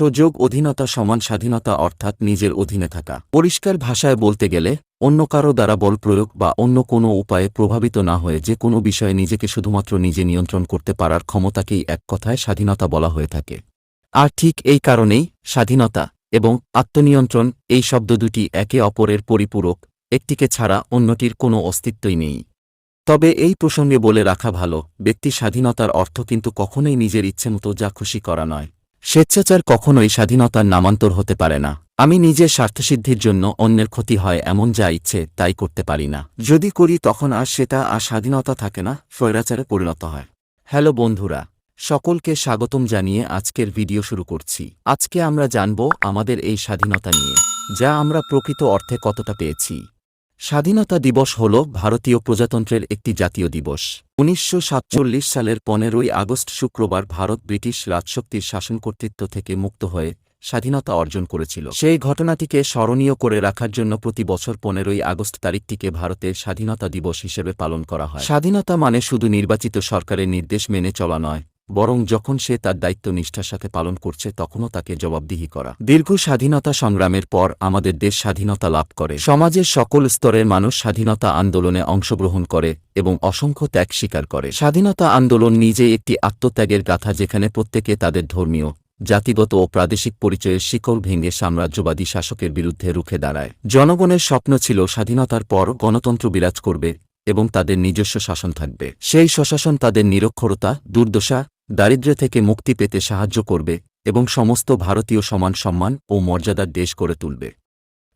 সুযোগ, অধীনতা সমান স্বাধীনতা অর্থাৎ নিজের অধীনে থাকা। পরিষ্কার ভাষায় বলতে গেলে, অন্য কারও দ্বারা বল প্রয়োগ বা অন্য কোনো উপায়ে প্রভাবিত না হয়ে যে কোনো বিষয়ে নিজেকে শুধুমাত্র নিজে নিয়ন্ত্রণ করতে পারার ক্ষমতাকেই এক কথায় স্বাধীনতা বলা হয়ে থাকে। আর ঠিক এই কারণেই স্বাধীনতা এবং আত্মনিয়ন্ত্রণ এই শব্দ দুটি একে অপরের পরিপূরক, একটিকে ছাড়া অন্যটির কোনো অস্তিত্বই নেই। তবে এই প্রসঙ্গে বলে রাখা ভালো, ব্যক্তি স্বাধীনতার অর্থ কিন্তু কখনোই নিজের ইচ্ছেমতো যা খুশি করা নয়। স্বেচ্ছাচার কখনোই স্বাধীনতার নামান্তর হতে পারে না। আমি নিজের স্বার্থসিদ্ধির জন্য অন্যের ক্ষতি হয় এমন যা ইচ্ছে, তাই করতে পারি না। যদি করি তখন আর সেটা আর স্বাধীনতা থাকে না, স্বৈরাচারে পরিণত হয়। হ্যালো বন্ধুরা, সকলকে স্বাগতম জানিয়ে আজকের ভিডিও শুরু করছি। আজকে আমরা জানব আমাদের এই স্বাধীনতা নিয়ে, যা আমরা প্রকৃত অর্থে কতটা পেয়েছি। স্বাধীনতা দিবস হল ভারতীয় প্রজাতন্ত্রের একটি জাতীয় দিবস। উনিশশো সাতচল্লিশ সালের পনেরোই আগস্ট শুক্রবার ভারত ব্রিটিশ রাজশক্তির শাসন কর্তৃত্ব থেকে মুক্ত হয়ে স্বাধীনতা অর্জন করেছিল। সেই ঘটনাটিকে স্মরণীয় করে রাখার জন্য প্রতি বছর পনেরোই আগস্ট তারিখটিকে ভারতের স্বাধীনতা দিবস হিসেবে পালন করা হয়। স্বাধীনতা মানে শুধু নির্বাচিত সরকারের নির্দেশ মেনে চলা নয় বরং যখন সে তার দায়িত্ব নিষ্ঠার সাথে পালন করছে, তখনও তাকে জবাবদিহি করা। দীর্ঘ স্বাধীনতা সংগ্রামের পর আমাদের দেশ স্বাধীনতা লাভ করে। সমাজের সকল স্তরের মানুষ স্বাধীনতা আন্দোলনে অংশগ্রহণ করে এবং অসংখ্য ত্যাগ স্বীকার করে। স্বাধীনতা আন্দোলন নিজে একটি আত্মত্যাগের গাথা যেখানে প্রত্যেকে তাদের ধর্মীয়, জাতিগত ও প্রাদেশিক পরিচয়ের শিকল ভেঙে সাম্রাজ্যবাদী শাসকের বিরুদ্ধে রুখে দাঁড়ায়। জনগণের স্বপ্ন ছিল স্বাধীনতার পর গণতন্ত্র বিরাজ করবে এবং তাদের নিজস্ব শাসন থাকবে। সেই স্বশাসন তাদের নিরক্ষরতা, দুর্দশা দারিদ্র্য থেকে মুক্তি পেতে সাহায্য করবে এবং সমস্ত ভারতীয় সমান সম্মান ও মর্যাদার দেশ করে তুলবে।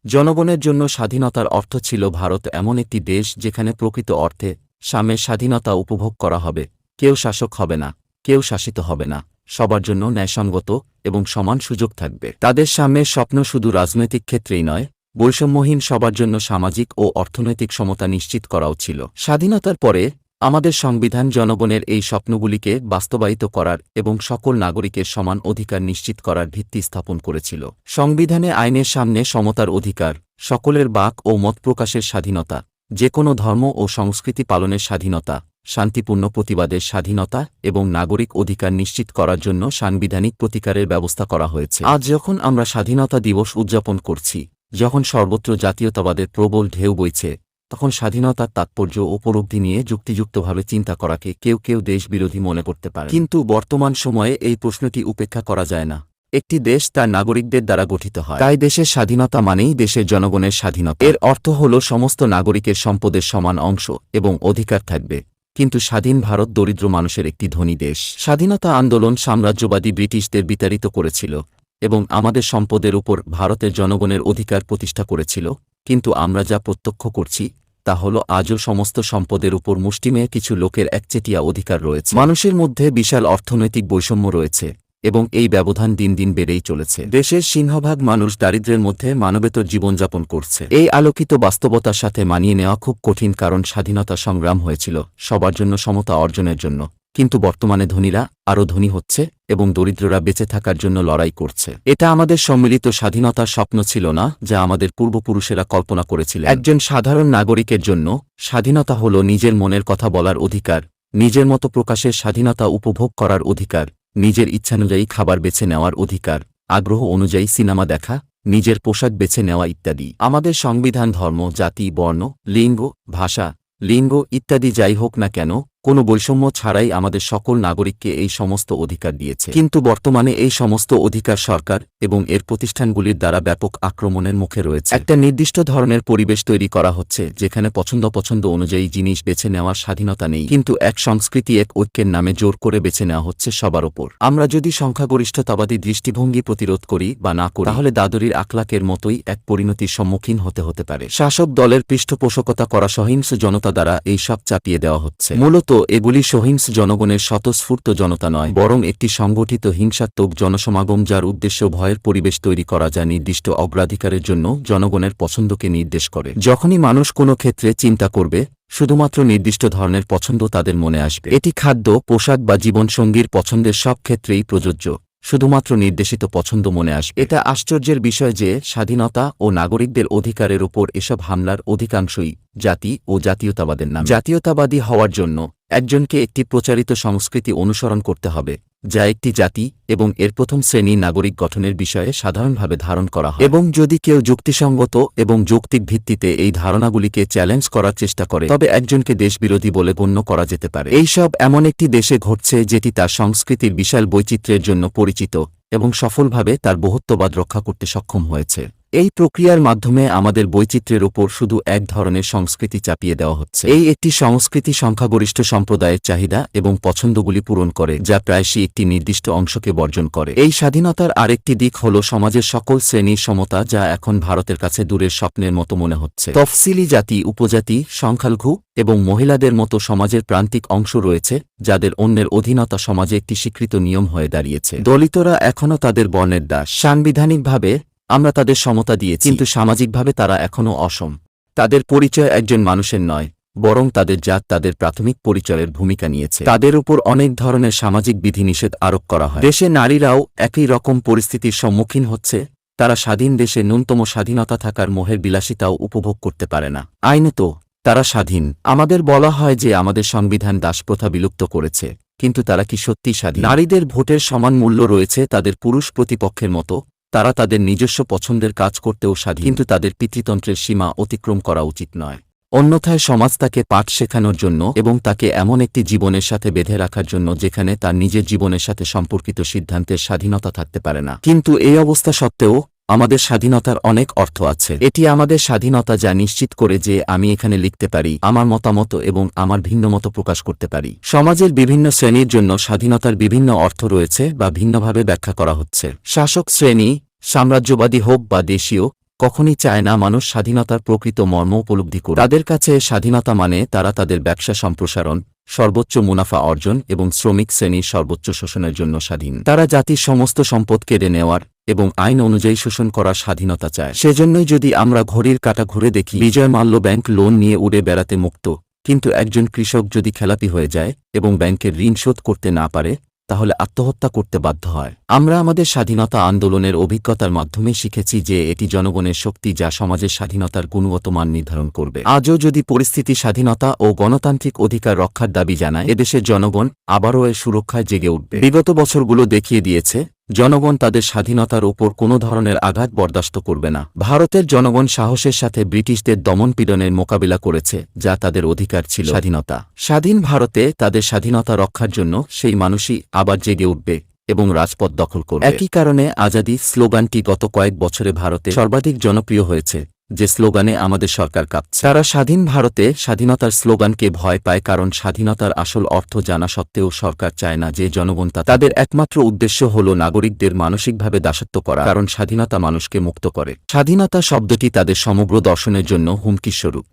জনগণের জন্য স্বাধীনতার অর্থ ছিল ভারত এমন একটি দেশ যেখানে প্রকৃত অর্থে সামে স্বাধীনতা উপভোগ করা হবে। কেউ শাসক হবে না, কেউ শাসিত হবে না, সবার জন্য ন্যায়সঙ্গত এবং সমান সুযোগ থাকবে। তাদের সামনে স্বপ্ন শুধু রাজনৈতিক ক্ষেত্রেই নয়, বৈষম্যহীন সবার জন্য সামাজিক ও অর্থনৈতিক সমতা নিশ্চিত করাও ছিল। স্বাধীনতার পরে আমাদের সংবিধান জনগণের এই স্বপ্নগুলিকে বাস্তবায়িত করার এবং সকল নাগরিকের সমান অধিকার নিশ্চিত করার ভিত্তি স্থাপন করেছিল। সংবিধানে আইনের সামনে সমতার অধিকার, সকলের বাক ও মত প্রকাশের স্বাধীনতা যে কোনো ধর্ম ও সংস্কৃতি পালনের স্বাধীনতা, শান্তিপূর্ণ প্রতিবাদের স্বাধীনতা এবং নাগরিক অধিকার নিশ্চিত করার জন্য সাংবিধানিক প্রতিকারের ব্যবস্থা করা হয়েছে। আজ যখন আমরা স্বাধীনতা দিবস উদযাপন করছি, যখন সর্বত্র জাতীয়তাবাদের প্রবল ঢেউ বইছে তখন স্বাধীনতার তাৎপর্য উপলব্ধি নিয়ে যুক্তিযুক্তভাবে চিন্তা করাকে কেউ কেউ দেশবিরোধী মনে করতে পারে কিন্তু বর্তমান সময়ে এই প্রশ্নটি উপেক্ষা করা যায় না। একটি দেশ তার নাগরিকদের দ্বারা গঠিত হয়। তাই দেশের স্বাধীনতা মানেই দেশের জনগণের স্বাধীনতা। এর অর্থ হল সমস্ত নাগরিকের সম্পদের সমান অংশ এবং অধিকার থাকবে। কিন্তু স্বাধীন ভারত দরিদ্র মানুষের একটি ধনী দেশ। স্বাধীনতা আন্দোলন সাম্রাজ্যবাদী ব্রিটিশদের বিতাড়িত করেছিল এবং আমাদের সম্পদের উপর ভারতের জনগণের অধিকার প্রতিষ্ঠা করেছিল। কিন্তু আমরা যা প্রত্যক্ষ করছি তা হল আজও সমস্ত সম্পদের উপর মুষ্টিমেয় কিছু লোকের একচেটিয়া অধিকার রয়েছে। মানুষের মধ্যে বিশাল অর্থনৈতিক বৈষম্য রয়েছে এবং এই ব্যবধান দিন দিন বেড়েই চলেছে। দেশের সিংহভাগ মানুষ দারিদ্র্যের মধ্যে মানবেতর জীবনযাপন করছে। এই আলোকিত বাস্তবতার সাথে মানিয়ে নেওয়া খুব কঠিন কারণ স্বাধীনতা সংগ্রাম হয়েছিল, সবার জন্য সমতা অর্জনের জন্য। কিন্তু বর্তমানে ধনীরা আরও ধনী হচ্ছে এবং দরিদ্ররা বেঁচে থাকার জন্য লড়াই করছে। এটা আমাদের সম্মিলিত স্বাধীনতার স্বপ্ন ছিল না, যা আমাদের পূর্বপুরুষেরা কল্পনা করেছিলেন। একজন সাধারণ নাগরিকের জন্য স্বাধীনতা হল নিজের মনের কথা বলার অধিকার, নিজের মতো প্রকাশের স্বাধীনতা উপভোগ করার অধিকার, নিজের ইচ্ছানুযায়ী খাবার বেছে নেওয়ার অধিকার, আগ্রহ অনুযায়ী সিনেমা দেখা, নিজের পোশাক বেছে নেওয়া ইত্যাদি। আমাদের সংবিধান, ধর্ম, জাতি, বর্ণ, লিঙ্গ, ভাষা, লিঙ্গ ইত্যাদি যাই হোক না কেন কোনো বৈষম্য ছাড়াই আমাদের সকল নাগরিককে এই সমস্ত অধিকার দিয়েছে। কিন্তু বর্তমানে এই সমস্ত অধিকার সরকার এবং এর প্রতিষ্ঠানগুলির দ্বারা ব্যাপক আক্রমণের মুখে রয়েছে। একটা নির্দিষ্ট ধরনের পরিবেশ তৈরি করা হচ্ছে, যেখানে পছন্দ পছন্দ অনুযায়ী জিনিস বেছে নেওয়ার স্বাধীনতা নেই। কিন্তু এক সংস্কৃতি এক ঐক্যের নামে জোর করে বেছে নেওয়া হচ্ছে সবার ওপর। আমরা যদি সংখ্যাগরিষ্ঠতাবাদী দৃষ্টিভঙ্গি প্রতিরোধ করি বা না করি, তাহলে দাদরির আখলাকের মতোই এক পরিণতির সম্মুখীন হতে হতে পারে। শাসক দলের পৃষ্ঠপোষকতা করা সহিংস জনতা দ্বারা এই সব চাপিয়ে দেওয়া হচ্ছে। মূলত এগুলি সহিংস জনগণের স্বতঃস্ফূর্ত জনতা নয়, বরং একটি সংগঠিত হিংসাত্মক জনসমাগম যার উদ্দেশ্য ভয়ের পরিবেশ তৈরি করা যা নির্দিষ্ট অগ্রাধিকারের জন্য জনগণের পছন্দকে নির্দেশ করে। যখনই মানুষ কোনো ক্ষেত্রে চিন্তা করবে, শুধুমাত্র নির্দিষ্ট ধরনের পছন্দ তাদের মনে আসবে। এটি খাদ্য, পোশাক বা জীবনসঙ্গীর পছন্দের সব ক্ষেত্রেই প্রযোজ্য। শুধুমাত্র নির্দেশিত পছন্দ মনে আসবে। এটা আশ্চর্যের বিষয় যে স্বাধীনতা ও নাগরিকদের অধিকারের উপর এসব হামলার অধিকাংশই জাতি ও জাতীয়তাবাদের নাম। জাতীয়তাবাদী হওয়ার জন্য একজনকে একটি প্রচারিত সংস্কৃতি অনুসরণ করতে হবে। যা একটি জাতি এবং এর প্রথম শ্রেণির নাগরিক গঠনের বিষয়ে সাধারণভাবে ধারণ করা হয়। এবং যদি কেউ যুক্তিসঙ্গত এবং যৌক্তিক ভিত্তিতে এই ধারণাগুলিকে চ্যালেঞ্জ করার চেষ্টা করে, তবে একজনকে দেশবিরোধী বলে গণ্য করা যেতে পারে। এইসব এমন একটি দেশে ঘটছে যেটি তার সংস্কৃতির বিশাল বৈচিত্র্যের জন্য পরিচিত এবং সফলভাবে তার বহুত্ববাদ রক্ষা করতে সক্ষম হয়েছে। এই প্রক্রিয়ার মাধ্যমে আমাদের বৈচিত্র্যের ওপর শুধু এক ধরনের সংস্কৃতি চাপিয়ে দেওয়া হচ্ছে। এই একটি সংস্কৃতি সংখ্যাগরিষ্ঠ সম্প্রদায়ের চাহিদা এবং পছন্দগুলি পূরণ করে, যা প্রায়শই একটি নির্দিষ্ট অংশকে বর্জন করে। এই স্বাধীনতার আরেকটি দিক হল সমাজের সকল শ্রেণির সমতা, যা এখন ভারতের কাছে দূরের স্বপ্নের মতো মনে হচ্ছে। তফসিলি জাতি, উপজাতি, সংখ্যালঘু এবং মহিলাদের মতো সমাজের প্রান্তিক অংশ রয়েছে, যাদের অন্যের অধীনতা সমাজে একটি স্বীকৃত নিয়ম হয়ে দাঁড়িয়েছে। দলিতরা এখনও তাদের বর্ণের দাস। সাংবিধানিকভাবে আমরা তাদের সমতা দিয়েছি। কিন্তু সামাজিকভাবে তারা এখনও অসম। তাদের পরিচয় একজন মানুষের নয় বরং তাদের জাত তাদের প্রাথমিক পরিচয়ের ভূমিকা নিয়েছে। তাদের উপর অনেক ধরনের সামাজিক বিধিনিষেধ আরোপ করা হয়। দেশে নারীরাও একই রকম পরিস্থিতির সম্মুখীন হচ্ছে। তারা স্বাধীন দেশে ন্যূনতম স্বাধীনতা থাকার মোহের বিলাসিতাও উপভোগ করতে পারে না। আইনত তারা স্বাধীন। আমাদের বলা হয় যে আমাদের সংবিধান দাসপ্রথা বিলুপ্ত করেছে কিন্তু তারা কি সত্যি স্বাধীন? নারীদের ভোটের সমান মূল্য রয়েছে তাদের পুরুষ প্রতিপক্ষের মতো। তারা তাদের নিজস্ব পছন্দের কাজ করতেও স্বাধীন। কিন্তু তাদের পিতৃতন্ত্রের সীমা অতিক্রম করা উচিত নয়। অন্যথায় সমাজ তাকে পাঠ শেখানোর জন্য এবং তাকে এমন একটি জীবনের সাথে বেঁধে রাখার জন্য যেখানে তার নিজের জীবনের সাথে সম্পর্কিত সিদ্ধান্তের স্বাধীনতা থাকতে পারে না। কিন্তু এই অবস্থা সত্ত্বেও আমাদের স্বাধীনতার অনেক অর্থ আছে। এটি আমাদের স্বাধীনতা যা নিশ্চিত করে যে আমি এখানে লিখতে পারি, আমার মতামত এবং আমার ভিন্ন মত প্রকাশ করতে পারি। সমাজের বিভিন্ন শ্রেণির জন্য স্বাধীনতার বিভিন্ন অর্থ রয়েছে বা ভিন্নভাবে ব্যাখ্যা করা হচ্ছে। শাসক শ্রেণি, সাম্রাজ্যবাদী হোক বা দেশীয়, কখনই চায় না মানুষ স্বাধীনতার প্রকৃত মর্ম উপলব্ধি করে তাদের কাছে স্বাধীনতা মানে তারা তাদের ব্যবসা সম্প্রসারণ সর্বোচ্চ মুনাফা অর্জন এবং শ্রমিক শ্রেণির সর্বোচ্চ শোষণের জন্য স্বাধীন। তারা জাতির সমস্ত সম্পদ কেড়ে নেওয়ার এবং আইন অনুযায়ী শোষণ করার স্বাধীনতা চায়। সেজন্যই যদি আমরা ঘড়ির কাটা ঘুরে দেখি, বিজয় মাল্য ব্যাংক লোন নিয়ে উড়ে বেড়াতে মুক্ত। কিন্তু একজন কৃষক যদি খেলাপি হয়ে যায় এবং ব্যাংকের ঋণ শোধ করতে না পারে তাহলে আত্মহত্যা করতে বাধ্য হয়। আমরা আমাদের স্বাধীনতা আন্দোলনের অভিজ্ঞতার মাধ্যমে শিখেছি যে এটি জনগণের শক্তি যা সমাজের স্বাধীনতার গুণগত মান নির্ধারণ করবে। আজও যদি পরিস্থিতি স্বাধীনতা ও গণতান্ত্রিক অধিকার রক্ষার দাবি জানায়, এদেশের জনগণ আবারও এর সুরক্ষায় জেগে উঠবে। বিগত বছরগুলো দেখিয়ে দিয়েছে জনগণ তাদের স্বাধীনতার ওপর কোনো ধরনের আঘাত বরদাস্ত করবে না। ভারতের জনগণ সাহসের সাথে ব্রিটিশদের দমনপীড়নের মোকাবিলা করেছে, যা তাদের অধিকার ছিল। স্বাধীনতা। স্বাধীন ভারতে তাদের স্বাধীনতা রক্ষার জন্য সেই মানুষই আবার জেগে উঠবে এবং রাজপথ দখল করবে। একই কারণে আজাদি স্লোগানটি গত কয়েক বছরে ভারতে সর্বাধিক জনপ্রিয় হয়েছে। যে স্লোগানে আমাদের সরকার কাঁপছে। তারা স্বাধীন ভারতে স্বাধীনতার স্লোগানকে ভয় পায় কারণ স্বাধীনতার আসল অর্থ জানা সত্ত্বেও সরকার চায় না যে জনগণ তাদের একমাত্র উদ্দেশ্য হল নাগরিকদের মানসিকভাবে দাসত্ব করা, কারণ স্বাধীনতা মানুষকে মুক্ত করে। স্বাধীনতা শব্দটি তাদের সমগ্র দর্শনের জন্য হুমকিস্বরূপ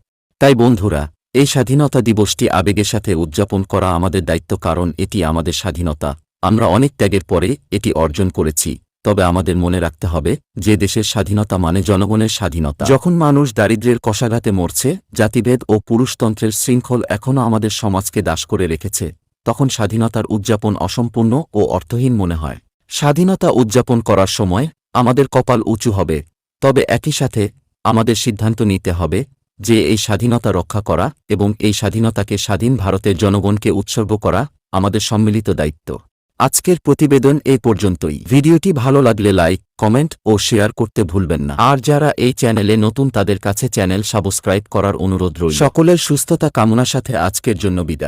তাই বন্ধুরা, এই স্বাধীনতা দিবসটি আবেগের সাথে উদযাপন করা আমাদের দায়িত্ব, কারণ এটি আমাদের স্বাধীনতা। আমরা অনেক ত্যাগের পরে এটি অর্জন করেছি। তবে আমাদের মনে রাখতে হবে, যে দেশের স্বাধীনতা মানে জনগণের স্বাধীনতা। যখন মানুষ দারিদ্র্যের কষাঘাতে মরছে, জাতিভেদ ও পুরুষতন্ত্রের শৃঙ্খল এখনও আমাদের সমাজকে দাস করে রেখেছে, তখন স্বাধীনতার উদযাপন অসম্পূর্ণ ও অর্থহীন মনে হয়। স্বাধীনতা উদযাপন করার সময় আমাদের কপাল উঁচু হবে, তবে একই সাথে আমাদের সিদ্ধান্ত নিতে হবে, যে এই স্বাধীনতা রক্ষা করা এবং এই স্বাধীনতাকে স্বাধীন ভারতের জনগণকে উৎসর্গ করা আমাদের সম্মিলিত দায়িত্ব। আজকের প্রতিবেদন এই পর্যন্তই। ভিডিওটি ভালো লাগলে লাইক, কমেন্ট ও শেয়ার করতে ভুলবেন না। আর যারা এই চ্যানেলে নতুন তাদের কাছে চ্যানেল সাবস্ক্রাইব করার অনুরোধ রইল। সকলের সুস্থতা কামনার সাথে আজকের জন্য বিদায়।